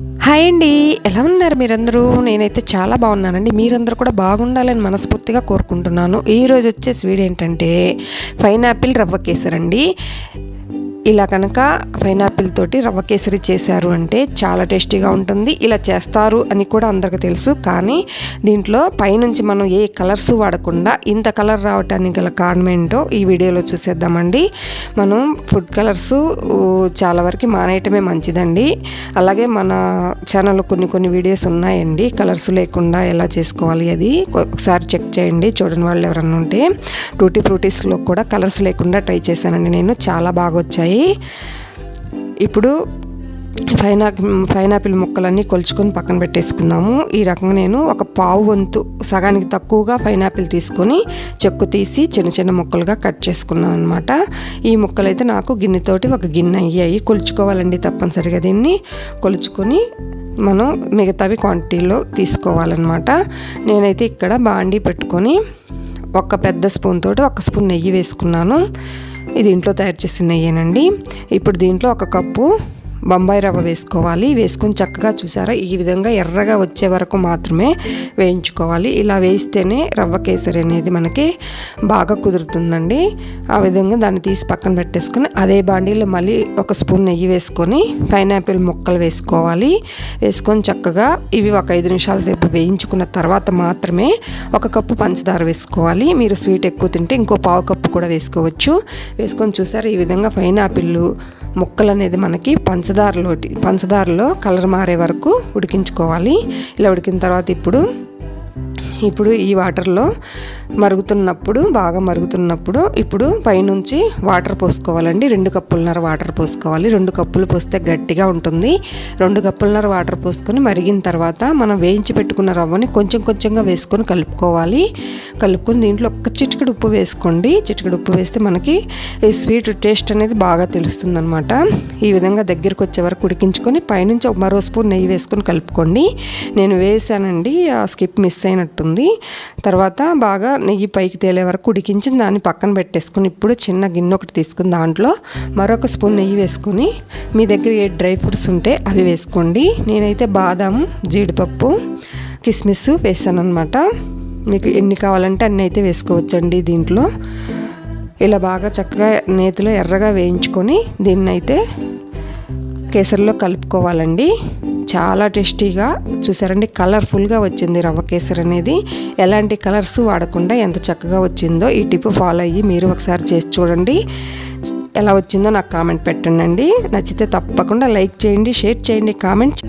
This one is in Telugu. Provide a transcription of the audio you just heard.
హాయ్ అండి. ఎలా ఉన్నారు మీరందరూ? నేనైతే చాలా బాగున్నానండి. మీరందరూ కూడా బాగుండాలని మనస్ఫూర్తిగా కోరుకుంటున్నాను. ఈరోజు వచ్చే స్వీట్ ఏంటంటే పైనాపిల్ రవ్వ కేసరండి. ఇలా కనుక పైనాపిల్ తోటి రవ్వ కేసరి చేశారు అంటే చాలా టేస్టీగా ఉంటుంది. ఇలా చేస్తారు అని కూడా అందరికీ తెలుసు. కానీ దీంట్లో పైనుంచి మనం ఏ కలర్స్ వాడకుండా ఇంత కలర్ రావటానికి గల కారణం ఏంటో ఈ వీడియోలో చూసేద్దామండి. మనం ఫుడ్ కలర్స్ చాలా వరకు మానేయటమే మంచిదండి. అలాగే మన ఛానల్లో కొన్ని కొన్ని వీడియోస్ ఉన్నాయండి. కలర్స్ లేకుండా ఎలా చేసుకోవాలి అది ఒకసారి చెక్ చేయండి. చూడని వాళ్ళు ఎవరన్నా ఉంటే టూటీ ఫ్రూటీస్లో కూడా కలర్స్ లేకుండా ట్రై చేశానండి నేను. చాలా బాగా వచ్చాయి. ఇప్పుడు పైనాపిల్ పైనాపిల్ ముక్కలన్నీ కొలుచుకొని పక్కన పెట్టేసుకుందాము. ఈ రకంగా నేను ఒక పావు వంతు సగానికి తక్కువగా పైనాపిల్ తీసుకొని చెక్కు తీసి చిన్న చిన్న ముక్కలుగా కట్ చేసుకున్నాను అనమాట ఈ ముక్కలు అయితే నాకు గిన్నెతోటి ఒక గిన్నె అయ్యాయి. కొలుచుకోవాలండి తప్పనిసరిగా దీన్ని. కొలుచుకొని మనం మిగతావి క్వాంటిటీలో తీసుకోవాలన్నమాట. నేనైతే ఇక్కడ బాండీ పెట్టుకొని ఒక పెద్ద స్పూన్ తోటి ఒక స్పూన్ నెయ్యి వేసుకున్నాను. ఇది ఇంట్లో తయారు చేసిన నెయ్యేనండి. ఇప్పుడు దీంట్లో ఒక కప్పు బొంబాయి రవ్వ వేసుకోవాలి. వేసుకొని చక్కగా చూసారా? ఈ విధంగా ఎర్రగా వచ్చే వరకు మాత్రమే వేయించుకోవాలి. ఇలా వేస్తేనే రవ్వ కేసరి అనేది మనకి బాగా కుదురుతుందండి. ఆ విధంగా దాన్ని తీసి పక్కన పెట్టేసుకొని అదే బాండీలో మళ్ళీ ఒక స్పూన్ నెయ్యి వేసుకొని పైనాపిల్ ముక్కలు వేసుకోవాలి. వేసుకొని చక్కగా ఇవి ఒక ఐదు నిమిషాల సేపు వేయించుకున్న తర్వాత మాత్రమే ఒక కప్పు పంచదార వేసుకోవాలి. మీరు స్వీట్ ఎక్కువ తింటే ఇంకో పావు కప్పు కూడా వేసుకోవచ్చు. వేసుకొని చూసారు? ఈ విధంగా పైనాపిల్లు ముక్కలు అనేది మనకి పంచదారలో పంచదారలో కలర్ మారే వరకు ఉడికించుకోవాలి. ఇలా ఉడికిన తర్వాత ఇప్పుడు ఇప్పుడు ఈ వాటర్లో మరుగుతున్నప్పుడు బాగా మరుగుతున్నప్పుడు ఇప్పుడు పైనుంచి వాటర్ పోసుకోవాలండి. రెండు కప్పులన్నర వాటర్ పోసుకోవాలి. రెండు కప్పులు పోస్తే గట్టిగా ఉంటుంది. రెండు కప్పులన్నర వాటర్ పోసుకొని మరిగిన తర్వాత మనం వేయించి పెట్టుకున్న రవ్వని కొంచెం కొంచెంగా వేసుకొని కలుపుకోవాలి. కలుపుకొని దీంట్లో ఒక్క చిటికెడు ఉప్పు వేసుకోండి. చిటికెడు ఉప్పు వేస్తే మనకి ఈ స్వీట్ టేస్ట్ అనేది బాగా తెలుస్తుందనమాట ఈ విధంగా దగ్గరికి వచ్చే వరకు ఉడికించుకొని పైనుంచి ఒక మరో స్పూన్ నెయ్యి వేసుకొని కలుపుకోండి. నేను వేసానండి. ఆ స్కిప్ మిస్ అయినట్టుంది. తర్వాత బాగా నెయ్యి పైకి తేలే వరకు ఉడికించి దాన్ని పక్కన పెట్టేసుకుని ఇప్పుడు చిన్న గిన్నె ఒకటి తీసుకుని దాంట్లో మరొక స్పూన్ నెయ్యి వేసుకొని మీ దగ్గర ఏ డ్రై ఫ్రూట్స్ ఉంటే అవి వేసుకోండి. నేనైతే బాదం జీడిపప్పు కిస్మిస్ వేసాను అనమాట మీకు ఎన్ని కావాలంటే అన్నీ అయితే వేసుకోవచ్చండి దీంట్లో. ఇలా బాగా చక్కగా నేతిలో ఎర్రగా వేయించుకొని దీన్ని అయితే కేసరిలో కలుపుకోవాలండి. చాలా టేస్టీగా చూసారండి కలర్ఫుల్గా వచ్చింది రవ్వ కేసరి అనేది. ఎలాంటి కలర్స్ వాడకుండా ఎంత చక్కగా వచ్చిందో ఈ టిప్ ఫాలో అయ్యి మీరు ఒకసారి చేసి చూడండి. ఎలా వచ్చిందో నాకు కామెంట్ పెట్టండి నచ్చితే తప్పకుండా లైక్ చేయండి షేర్ చేయండి కామెంట్